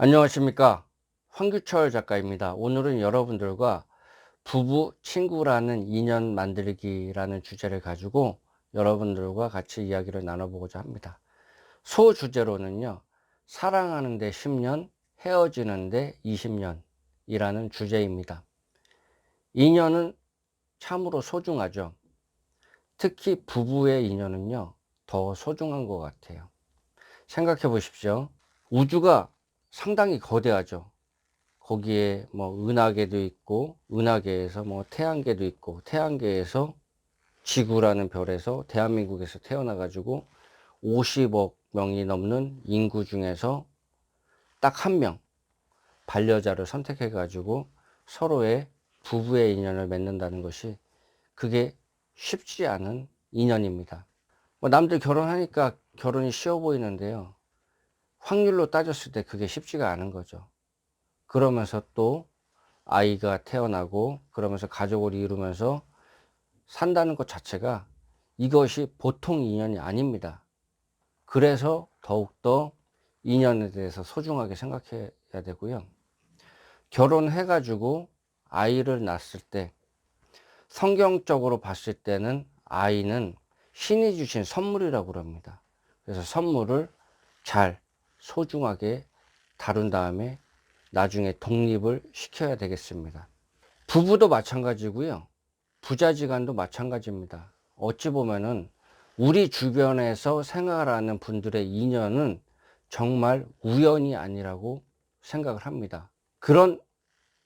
안녕하십니까. 황규철 작가입니다. 오늘은 여러분들과 부부 친구라는 인연 만들기라는 주제를 가지고 여러분들과 같이 이야기를 나눠보고자 합니다. 소 주제로는요, 사랑하는데 10년, 헤어지는데 20년 이라는 주제입니다. 인연은 참으로 소중하죠. 특히 부부의 인연은요, 더 소중한 것 같아요. 생각해 보십시오. 우주가 상당히 거대하죠. 거기에 뭐 은하계도 있고, 은하계에서 뭐 태양계도 있고, 태양계에서 지구라는 별에서 대한민국에서 태어나 가지고 50억 명이 넘는 인구 중에서 딱 한 명, 반려자를 선택해 가지고 서로의 부부의 인연을 맺는다는 것이 그게 쉽지 않은 인연입니다. 뭐 남들 결혼하니까 결혼이 쉬워 보이는데요. 확률로 따졌을 때 그게 쉽지가 않은 거죠. 그러면서 또 아이가 태어나고 그러면서 가족을 이루면서 산다는 것 자체가 이것이 보통 인연이 아닙니다. 그래서 더욱더 인연에 대해서 소중하게 생각해야 되고요. 결혼해가지고 아이를 낳았을 때 성경적으로 봤을 때는 아이는 신이 주신 선물이라고 그럽니다. 그래서 선물을 잘 소중하게 다룬 다음에 나중에 독립을 시켜야 되겠습니다. 부부도 마찬가지고요. 부자지간도 마찬가지입니다. 어찌 보면은 우리 주변에서 생활하는 분들의 인연은 정말 우연이 아니라고 생각을 합니다. 그런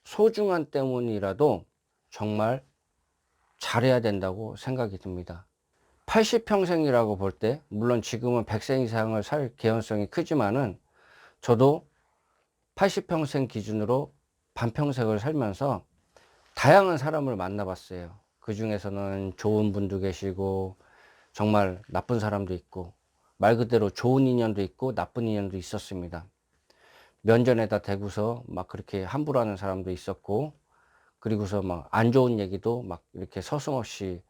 소중한 때문이라도 정말 잘해야 된다고 생각이 듭니다. 80평생이라고 볼 때, 물론 지금은 100세 이상을 살 개연성이 크지만은 저도 80평생 기준으로 반평생을 살면서 다양한 사람을 만나봤어요. 그 중에서는 좋은 분도 계시고, 정말 나쁜 사람도 있고, 말 그대로 좋은 인연도 있고, 나쁜 인연도 있었습니다. 면전에다 대고서 막 그렇게 함부로 하는 사람도 있었고, 그리고서 막 안 좋은 얘기도 막 이렇게 서슴없이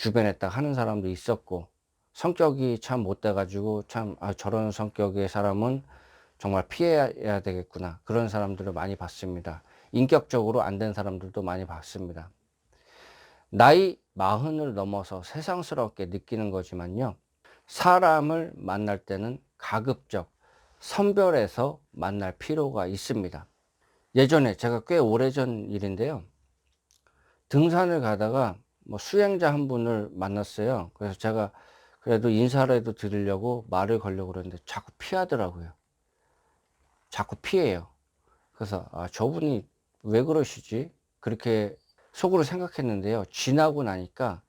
주변에 딱 하는 사람도 있었고, 성격이 참 못돼가지고, 참, 아, 저런 성격의 사람은 정말 피해야 되겠구나. 그런 사람들을 많이 봤습니다. 인격적으로 안 된 사람들도 많이 봤습니다. 나이 마흔을 넘어서 세상스럽게 느끼는 거지만요. 사람을 만날 때는 가급적 선별해서 만날 필요가 있습니다. 예전에 제가 꽤 오래전 일인데요. 등산을 가다가 뭐 수행자 한 분을 만났어요. 그래서 제가 그래도 인사라도 드리려고 말을 걸려고 그러는데 자꾸 피하더라고요. 자꾸 피해요. 그래서 아, 저분이 왜 그러시지? 그렇게 속으로 생각했는데요. 지나고 나니까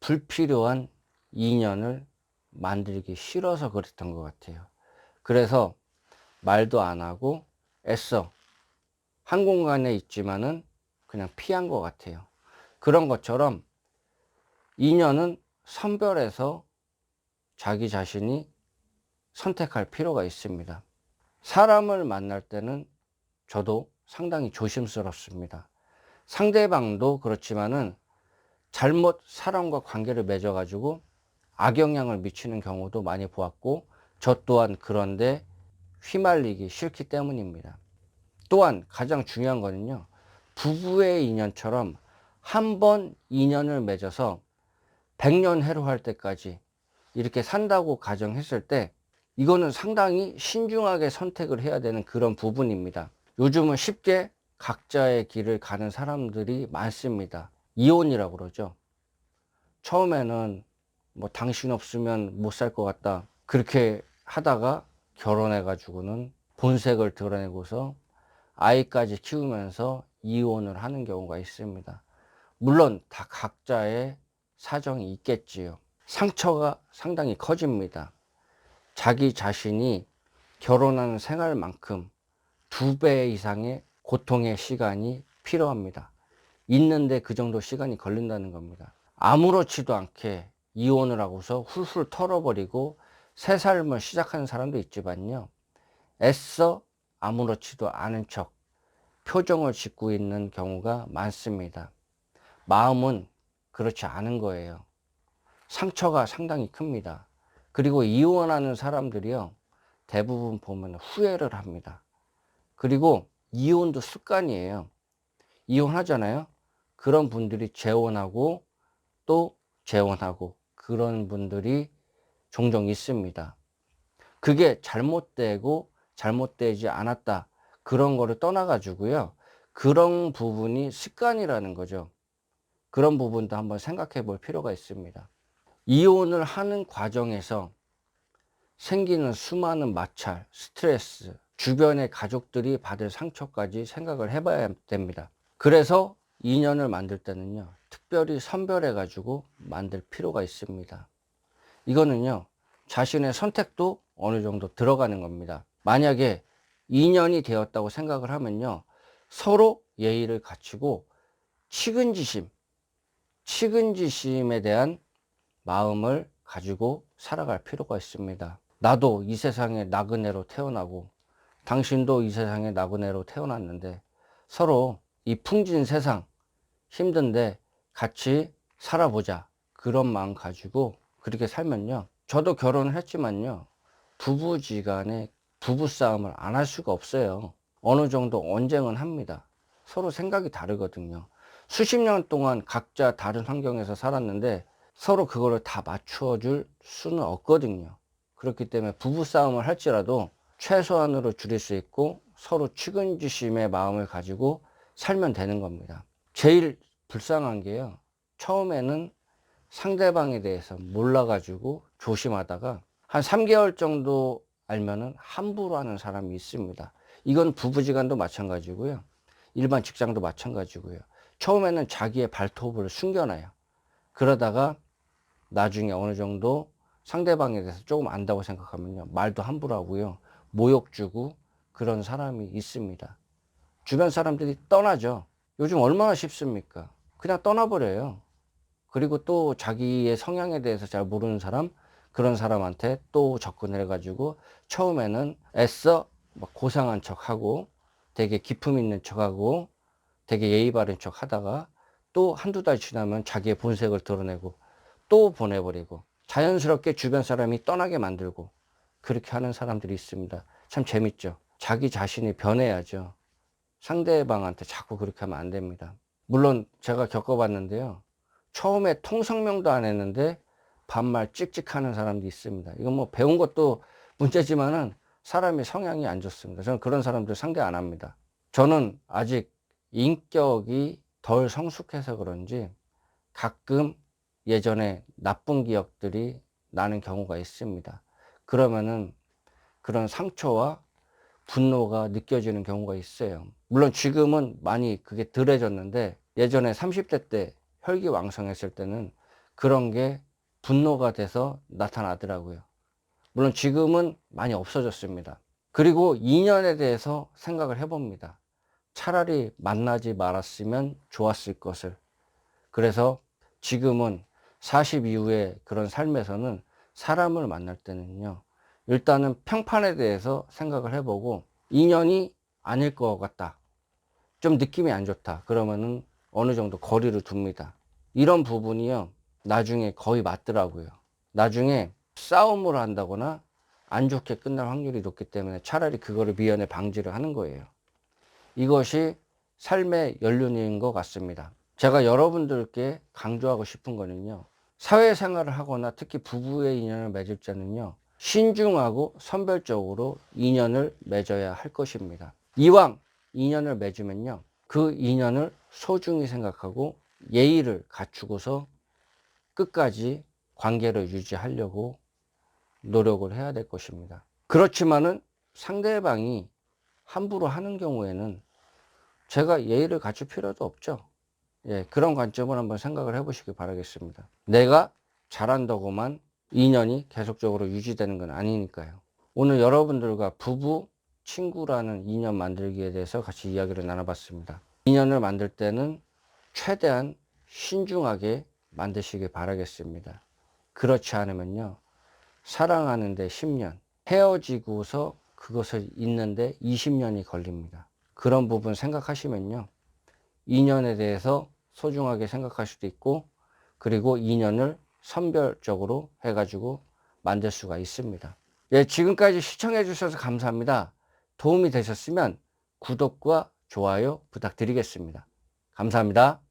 불필요한 인연을 만들기 싫어서 그랬던 것 같아요. 그래서 말도 안 하고 애써 한 공간에 있지만은 그냥 피한 것 같아요. 그런 것처럼 인연은 선별해서 자기 자신이 선택할 필요가 있습니다. 사람을 만날 때는 저도 상당히 조심스럽습니다. 상대방도 그렇지만은 잘못 사람과 관계를 맺어가지고 악영향을 미치는 경우도 많이 보았고 저 또한 그런데 휘말리기 싫기 때문입니다. 또한 가장 중요한 거는요. 부부의 인연처럼 한 번 인연을 맺어서 백년 해로 할 때까지 이렇게 산다고 가정했을 때 이거는 상당히 신중하게 선택을 해야 되는 그런 부분입니다. 요즘은 쉽게 각자의 길을 가는 사람들이 많습니다. 이혼이라고 그러죠. 처음에는 뭐 당신 없으면 못 살 것 같다. 그렇게 하다가 결혼해가지고는 본색을 드러내고서 아이까지 키우면서 이혼을 하는 경우가 있습니다. 물론 다 각자의 사정이 있겠지요. 상처가 상당히 커집니다. 자기 자신이 결혼하는 생활만큼 두 배 이상의 고통의 시간이 필요합니다. 있는데 그 정도 시간이 걸린다는 겁니다. 아무렇지도 않게 이혼을 하고서 훌훌 털어버리고 새 삶을 시작하는 사람도 있지만요. 애써 아무렇지도 않은 척 표정을 짓고 있는 경우가 많습니다. 마음은 그렇지 않은 거예요. 상처가 상당히 큽니다. 그리고 이혼하는 사람들이요. 대부분 보면 후회를 합니다. 그리고 이혼도 습관이에요. 이혼하잖아요. 그런 분들이 재혼하고 또 재혼하고 그런 분들이 종종 있습니다. 그게 잘못되고 잘못되지 않았다. 그런 거를 떠나가지고요. 그런 부분이 습관이라는 거죠. 그런 부분도 한번 생각해 볼 필요가 있습니다. 이혼을 하는 과정에서 생기는 수많은 마찰, 스트레스, 주변의 가족들이 받을 상처까지 생각을 해봐야 됩니다. 그래서 인연을 만들 때는요, 특별히 선별해 가지고 만들 필요가 있습니다. 이거는요, 자신의 선택도 어느 정도 들어가는 겁니다. 만약에 인연이 되었다고 생각을 하면요, 서로 예의를 갖추고 측은지심, 측은지심에 대한 마음을 가지고 살아갈 필요가 있습니다. 나도 이 세상에 나그네로 태어나고 당신도 이 세상에 나그네로 태어났는데 서로 이 풍진 세상 힘든데 같이 살아보자. 그런 마음 가지고 그렇게 살면요. 저도 결혼을 했지만요. 부부지간에 부부싸움을 안 할 수가 없어요. 어느 정도 언쟁은 합니다. 서로 생각이 다르거든요. 수십 년 동안 각자 다른 환경에서 살았는데 서로 그거를 다 맞추어 줄 수는 없거든요. 그렇기 때문에 부부싸움을 할지라도 최소한으로 줄일 수 있고 서로 측은지심의 마음을 가지고 살면 되는 겁니다. 제일 불쌍한 게요. 처음에는 상대방에 대해서 몰라가지고 조심하다가 한 3개월 정도 알면은 함부로 하는 사람이 있습니다. 이건 부부지간도 마찬가지고요. 일반 직장도 마찬가지고요. 처음에는 자기의 발톱을 숨겨놔요. 그러다가 나중에 어느 정도 상대방에 대해서 조금 안다고 생각하면요. 말도 함부로 하고요. 모욕 주고 그런 사람이 있습니다. 주변 사람들이 떠나죠. 요즘 얼마나 쉽습니까? 그냥 떠나버려요. 그리고 또 자기의 성향에 대해서 잘 모르는 사람, 그런 사람한테 또 접근을 해가지고 처음에는 애써 막 고상한 척 하고 되게 기품 있는 척 하고 되게 예의 바른 척 하다가 또 한두 달 지나면 자기의 본색을 드러내고 또 보내버리고 자연스럽게 주변 사람이 떠나게 만들고 그렇게 하는 사람들이 있습니다. 참 재밌죠. 자기 자신이 변해야죠. 상대방한테 자꾸 그렇게 하면 안 됩니다. 물론 제가 겪어봤는데요. 처음에 통성명도 안 했는데 반말 찍찍하는 사람도 있습니다. 이건 뭐 배운 것도 문제지만은 사람의 성향이 안 좋습니다. 저는 그런 사람들 상대 안 합니다. 저는 아직 인격이 덜 성숙해서 그런지 가끔 예전에 나쁜 기억들이 나는 경우가 있습니다. 그러면은 그런 상처와 분노가 느껴지는 경우가 있어요. 물론 지금은 많이 그게 덜해졌는데 예전에 30대 때 혈기왕성했을 때는 그런 게 분노가 돼서 나타나더라고요. 물론 지금은 많이 없어졌습니다. 그리고 인연에 대해서 생각을 해봅니다. 차라리 만나지 말았으면 좋았을 것을. 그래서 지금은 40 이후의 그런 삶에서는 사람을 만날 때는요. 일단은 평판에 대해서 생각을 해보고 인연이 아닐 것 같다. 좀 느낌이 안 좋다. 그러면은 어느 정도 거리를 둡니다. 이런 부분이요. 나중에 거의 맞더라고요. 나중에 싸움을 한다거나 안 좋게 끝날 확률이 높기 때문에 차라리 그거를 미연에 방지를 하는 거예요. 이것이 삶의 연륜인 것 같습니다. 제가 여러분들께 강조하고 싶은 거는요. 사회생활을 하거나 특히 부부의 인연을 맺을 때는요. 신중하고 선별적으로 인연을 맺어야 할 것입니다. 이왕 인연을 맺으면요. 그 인연을 소중히 생각하고 예의를 갖추고서 끝까지 관계를 유지하려고 노력을 해야 될 것입니다. 그렇지만은 상대방이 함부로 하는 경우에는 제가 예의를 갖출 필요도 없죠. 예, 그런 관점을 한번 생각을 해보시기 바라겠습니다. 내가 잘한다고만 인연이 계속적으로 유지되는 건 아니니까요. 오늘 여러분들과 부부, 친구라는 인연 만들기에 대해서 같이 이야기를 나눠봤습니다. 인연을 만들 때는 최대한 신중하게 만드시길 바라겠습니다. 그렇지 않으면요. 사랑하는데 10년, 헤어지고서 그것을 잊는데 20년이 걸립니다. 그런 부분 생각하시면요. 인연에 대해서 소중하게 생각할 수도 있고, 그리고 인연을 선별적으로 해가지고 만들 수가 있습니다. 예, 지금까지 시청해 주셔서 감사합니다. 도움이 되셨으면 구독과 좋아요 부탁드리겠습니다. 감사합니다.